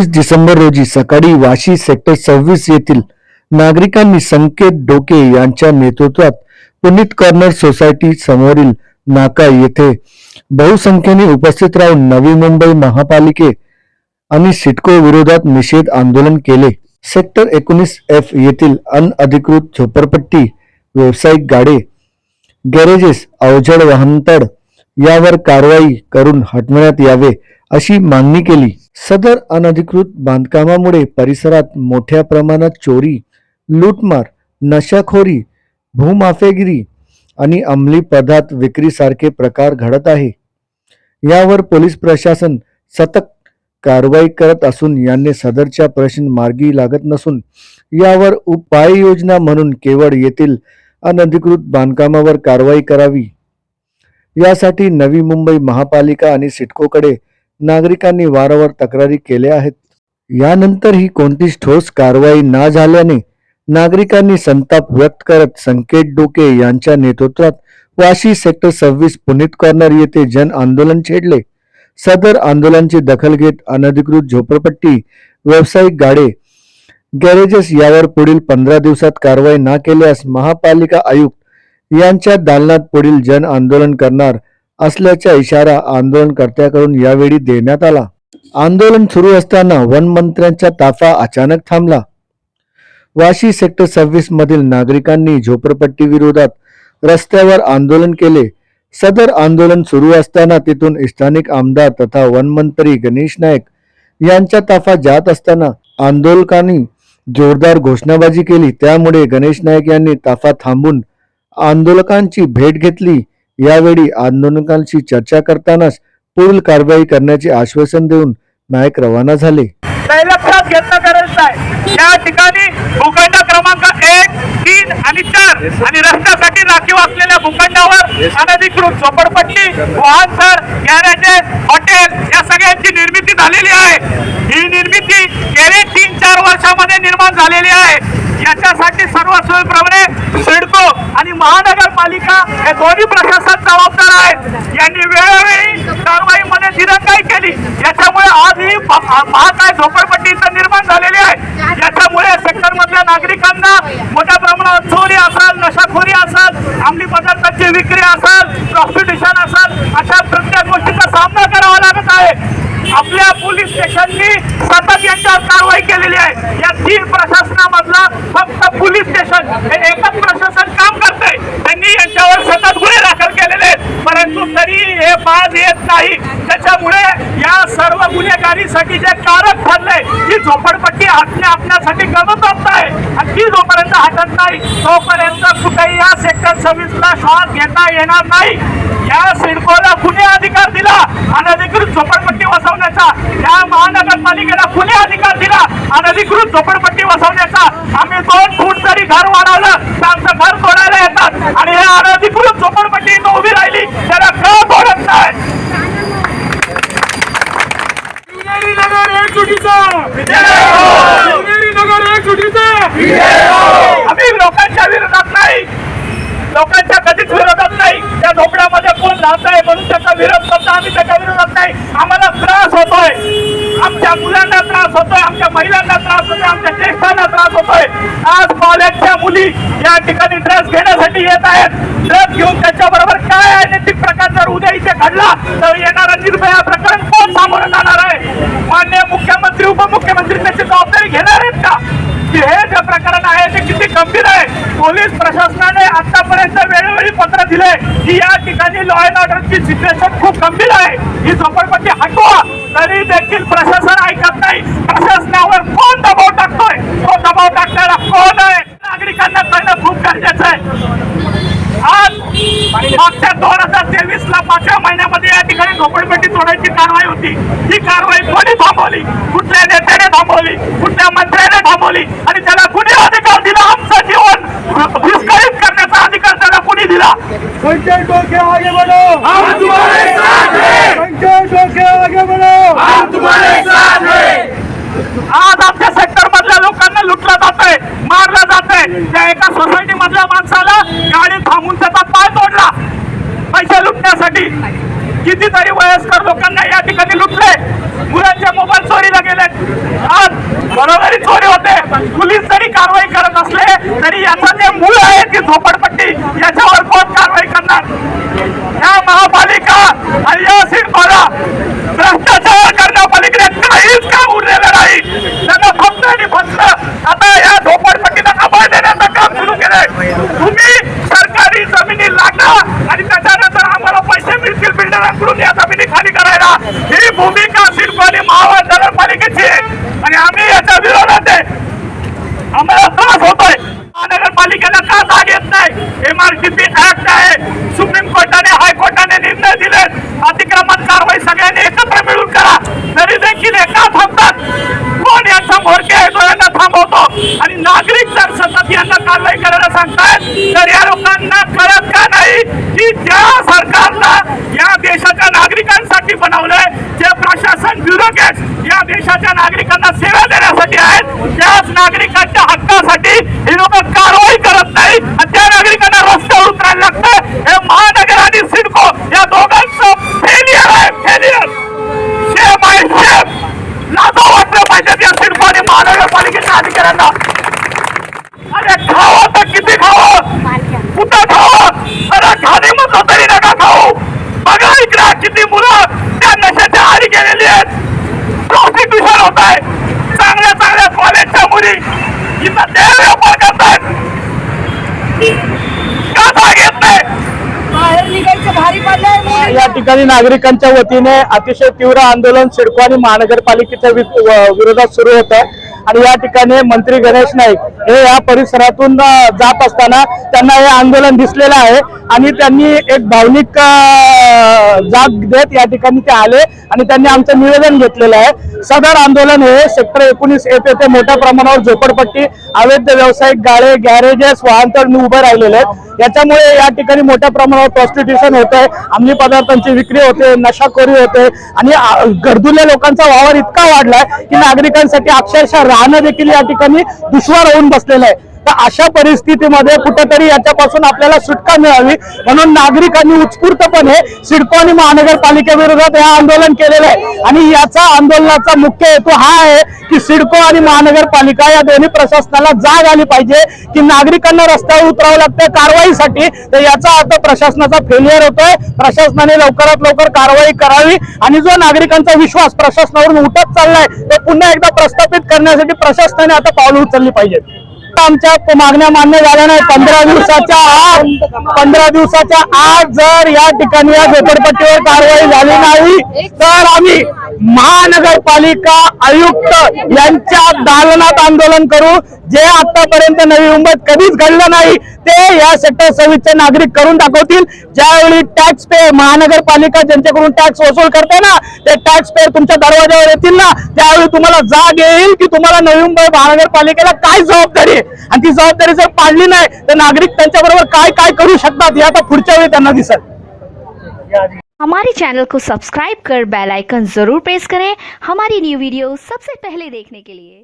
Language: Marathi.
सव्वीस डिसेंबर रोजी सकाळी वाशी सेक्टर सव्वीस येथील नागरिकांनी संकेत डोके यांच्या नेतृत्वात पुनीत कॉर्नर सोसायटी समोरील नाका येथे बहुसंख्येने उपस्थित राहून नवी मुंबई महापालिके आणि सिटको विरोधात निषेध आंदोलन केले. सेक्टर एकोणीस एफ येथील अनअधिकृत झोपडपट्टी व्यावसायिक गाडे गॅरेजेस अवजड वाहनतळ यावर कारवाई करून हटवण्यात यावे अशी मागणी केली. सदर अनधिकृत बांधकामामुळे परिसरात मोठ्या प्रमाणात चोरी लूटमार नशाखोरी भूमाफेगिरी आणि अंमली पदार्थ विक्रीसारखे प्रकार घडत आहे. यावर पोलीस प्रशासन सतत कारवाई करत असून यांनी सदरच्या प्रश्न मार्गी लागत नसून यावर उपाययोजना म्हणून केवळ येथील अनधिकृत बांधकामावर कारवाई करावी. यासाठी नवी मुंबई महापालिका आणि सिडकोकडे नागरिकांनी वारंवार तक्रारी केल्या आहेत. यानंतर ही कोणतीच ठोस कारवाई ना झाल्याने नागरिकांनी संताप व्यक्त करत संकेत डोके यांच्या नेतृत्वात वाशी सेक्टर सव्वीस पुनीत कॉर्नर येथे जन आंदोलन छेडले. सदर आंदोलनाची दखल घेत अनधिकृत झोपडपट्टी व्यावसायिक गाडे गॅरेजेस यावर पुढील पंधरा दिवसात कारवाई ना केल्यास महापालिका आयुक्त यांच्या दालनात पुढील जन आंदोलन करणार असल्याचा इशारा आंदोलनकर्त्याकडून यावेळी देण्यात आला. आंदोलन सुरू असताना वन मंत्र्यांचा ताफा अचानक थांबला. वाशी सेक्टर सव्वीस मधील नागरिकांनी झोपडपट्टी विरोधात रस्त्यावर आंदोलन केले. सदर आंदोलन सुरू असताना तिथून स्थानिक आमदार तथा वनमंत्री गणेश नाईक यांचा ताफा जात असताना आंदोलकांनी जोरदार घोषणाबाजी केली. त्यामुळे गणेश नाईक यांनी ताफा थांबून आंदोलकांची भेट घेतली. यावेळी आंदोलकांशी चर्चा करतानाच पुढील कारवाई करण्याचे आश्वासन देऊन नाईक रवाना झाले. लक्षात घेतलं गरज आहे. या ठिकाणी भूखंड क्रमांक एक तीन आणि चार आणि रस्त्यासाठी राखीव असलेल्या भूखंडावर अनधिकृत झोपडपट्टी वाहनतळ गॅरेजेस हॉटेल या सगळ्यांची निर्मिती झालेली आहे. ही निर्मिती गेले तीन चार वर्षामध्ये निर्माण झालेली आहे. याच्यासाठी सर्व सोयीप्रमाणे सिडको आणि महापालिका हे दोन्ही प्रशासन जबाबदार आहेत. यांनी वेळोवेळी कारवाईमध्ये दिरंगाई केली. याच्यामुळे आज ही महाकाय झोपडपट्टी इथं निर्माण झालेली आहे. याच्यामुळे सेक्टर मधल्या नागरिकांना मोठ्या प्रमाणावर चोरी असाल नशाखोरी असाल अंमली पदार्थांची विक्री असाल प्रॉस्टिट्यूशन असाल अशा प्रत्येक गोष्टीचा सामना करावा लागत आहे. आपल्या पोलीस स्टेशननी सतत यांच्यावर कारवाई केलेली आहे. या तीन प्रशासनामधला फक्त पोलीस स्टेशन हे एकच प्रशासन काम करते त्यांनी यांच्यावर सतत गुन्हे दाखल केलेले आहेत परंतु तरी हे बाज येत नाही त्याच्यामुळे या सर्व गुन्हेगारीसाठी जे कारक ठरलंय ही झोपडपट्टी हातने आपल्यासाठी गमत आहे. आणि ती जोपर्यंत हटत नाही तोपर्यंत कुठेही या सेक्टर सव्वीसला श्वास घेता येणार नाही. या सिडकोला कुणी अधिकार दिला अनधिकृत झोपडपट्टी वसवण्याचा. या महानगरपालिकेला कुणी अधिकार दिला अनधिकृत झोपडपट्टी वसवण्याचा. आम्ही दोन फूट जरी घर वाढवलं तर आमचं घर तोडायला येतात आणि हे अनधिकृत झोपडपट्टी इथं उभी राहिली त्याला का तोडत नाही शिवनेरी नगर एक चुकीचा शिवनेरी नगर एक चुकीचा आम्ही लोकांच्या विरोधात नाही लोकांच्या कधीच विरोधात नाही त्या झोपड्यामध्ये कोण राहत आहे म्हणून त्याचा विरोध करतो. आम्ही त्याच्या विरोधात नाही. आम्हाला त्रास होतोय. आमच्या मुलांना त्रास होतोय. आमच्या महिलांना त्रास होतोय. आमच्या ज्येष्ठांना त्रास होतोय. आज कॉलेजच्या मुली या ठिकाणी ड्रेस घेण्यासाठी येत आहेत. ड्रेस घेऊन त्याच्याबरोबर काय अनैतिक प्रकार जर उद्या इथे घडला तर येणारा निर्भया प्रकरण कोण सामोरं जाणार आहे? मान्य मुख्यमंत्री उपमुख्यमंत्री त्याची जबाबदारी घेणार आहेत का? की हे जे प्रकरण आहे ते किती गंभीर आहे? पोलीस प्रशासन पत्र दिले की या ठिकाणी लॉ अँड ऑर्डरची सिच्युएशन खूप गंभीर आहे. ही झोपडपट्टी हटवा. तरी देखील प्रशासन ऐकत नाही. प्रशासनावर कोण दबाव टाकतोय? तो दबाव टाकणारा कोण आहे? नागरिकांना कळणं खूप गरजेचं आहे. आज मागच्या दोन हजार तेवीस ला पाचव्या महिन्यामध्ये या ठिकाणी झोपडपट्टी तोडायची कारवाई होती. ही कारवाई कोणी थांबवली? कुठल्या नेत्याने थांबवली? कुठल्या मंत्र्याने थांबवली? आणि त्याला कुणी अधिकार दिला? आमचं जीवन विस्कळीत करण्याचा अधिकार त्याला कुणी दिला. संजय डोके आगे बढ़ो. हम तुम्हारे साथ हैं। संजय डोके आगे बढ़ो. हम तुम्हारे साथ हैं। आज आमच्या सेक्टर मधल्या लोकांना लुटलं जात आहे मारलं जात आहे त्या एका सोसायटी मधल्या माणसाला गाडी थांबून त्याचा पाय तोडला. पैसे लुटण्यासाठी कितीतरी वयस्कर लोकांना या ठिकाणी लुटले. मुलांच्या मोबाईल चोरीला गेले आज घरोघरी चोरी होते. पोलीस जरी कारवाई करत असले तरी याचा जे मूळ आहे ती झोपडपट्टी याच्यावर कोण कारवाई करणार या महापालिका आणि या सिडकोला भ्रष्टाचार करण्यापलीकडे काहीच काम उरलेलं नाही त्यांना फक्त आणि फक्त आता या झोपडपट्टीला आभार देण्याचं काम सुरू केलंय तुम्ही सरकारी जमिनी लागणार आणि त्याच्यानंतर आम्हाला पैसे मिळतील बिल्डरांकडून या जमिनी खाली करायला ही भूमिका सिडको आणि महावितरण नगरपालिकेची आहे आणि आम्ही याच्या विरोधात आहे आम्हाला त्रास होतोय महानगरपालिकेला का जाग येत नाही एमआरसीपी ऍक्ट आहे सुप्रीम कोर्टाने हायकोर्टाने निर्णय दिले अतिक्रमण कारवाई सगळ्यांनी एकत्र मिळून करा तरी देखील एका थांबतात कोण यांचा मोरके आहे तो यांना थांबवतो आणि नागरिक जर सतत यांना कारवाई करायला सांगतात तर या लोकांना कळत का नाही की ज्या सरकारला या देशाच्या नागरिकांसाठी बनवलंय जे प्रशासन ब्युरोक्रेट्स या देशाच्या नागरिकांना सेवा देण्यासाठी आहेत त्याच नागरिकांच्या हक्कासाठी हे लोक कारवाई करत नाही आणि त्या नागरिकांना रस्त्यावर उतरायला लागतं हे महानगर आणि सिडको या दोघांचं फेलियर आहे फेलियर शेम आहे शेम लाजो वाटलं पाहिजे या सिडको आणि महानगरपालिकेच्या अधिकाऱ्यांना अरे खावं तर किती खावं कुठं खावं अरे खाली म्हणतो तरी नका खाऊ बघा इकडे किती मुलं त्या नशाच्या आरी गेलेली आहेत प्रॉस्टिट्यूशन होत आहे चांगल्या चांगल्या कॉलेजच्या मुली इथं देह व्यापार करतायत का जाग येत नाही बाहेर निघायचं भारी पडलंय या ठिकाणी नागरिकांच्या वतीने अतिशय तीव्र आंदोलन सिडको आणि महानगरपालिकेच्या विरोधात सुरू होतं. आणि या ठिकाणी मंत्री गणेश नाईक हे या परिसरातून जात असताना त्यांना हे आंदोलन दिसलेलं आहे. आणि त्यांनी एक भावनिक जाग देत या ठिकाणी ते आले आणि त्यांनी आमचं निवेदन घेतलेलं आहे. सदर आंदोलन हे सेक्टर एकोणीस येथे येथे मोठ्या प्रमाणावर झोपडपट्टी अवैध व्यावसायिक गाळे गॅरेजेस वाहनतळ उभे राहिलेले आहेत. याच्यामुळे या ठिकाणी मोठ्या प्रमाणावर प्रॉस्टिट्युशन होत आहे अंमली पदार्थांची विक्री होते नशाखोरी होते आणि गर्दुल्या लोकांचा वावर इतका वाढलाय की नागरिकांसाठी अक्षरशः राहणं देखील या ठिकाणी दुश्वार होऊन बसलेलं आहे. तर अशा परिस्थितीमध्ये कुठेतरी याच्यापासून आपल्याला सुटका मिळावी. म्हणून नागरिकांनी उत्स्फूर्तपणे सिडको आणि महानगरपालिकेविरोधात हे आंदोलन केलेलं आहे. आणि याचा आंदोलनाचा मुख्य हेतू हा आहे की सिडको आणि महानगरपालिका या दोन्ही प्रशासनाला जाग आली पाहिजे की नागरिकांना रस्त्यावर उतरावं लागतं कारवाईसाठी. तर याचा अर्थ प्रशासनाचा फेलियर होतोय. प्रशासनाने लवकरात लवकर कारवाई करावी. आणि जो नागरिकांचा विश्वास प्रशासनावरून उठत चाललाय तो पुन्हा एकदा प्रस्थापित करण्यासाठी प्रशासनाने आता पावलं उचलली पाहिजेत. आमच्या मागण्या मान्य झाल्या नाही. पंधरा दिवसाच्या आत पंधरा दिवसाच्या आत जर या ठिकाणी या झोपडपट्टीवर कारवाई झाली नाही तर आम्ही महानगरपालिका आयुक्त यांच्या दालनात आंदोलन करू जे आतापर्यंत नवी मुंबईत कधीच घडलं नाही. ते या सेक्टर सव्वीसचे नागरिक करून दाखवतील. ज्यावेळी टॅक्स पे महानगरपालिका ज्यांच्याकडून टॅक्स वसूल करते ना ते टॅक्स पेअर तुमच्या दरवाजावर येतील ना. त्यावेळी तुम्हाला जाग येईल की तुम्हाला नवी मुंबई महानगरपालिकेला काय जबाबदारी आहे? आणि ती जबाबदारी जर पाडली नाही तर नागरिक त्यांच्याबरोबर काय काय करू शकतात हे आता पुढच्या वेळी त्यांना दिसेल. हमारे चैनल को सब्सक्राइब कर बेल आइकन जरूर प्रेस करें। हमारी न्यू वीडियो सबसे पहले देखने के लिए।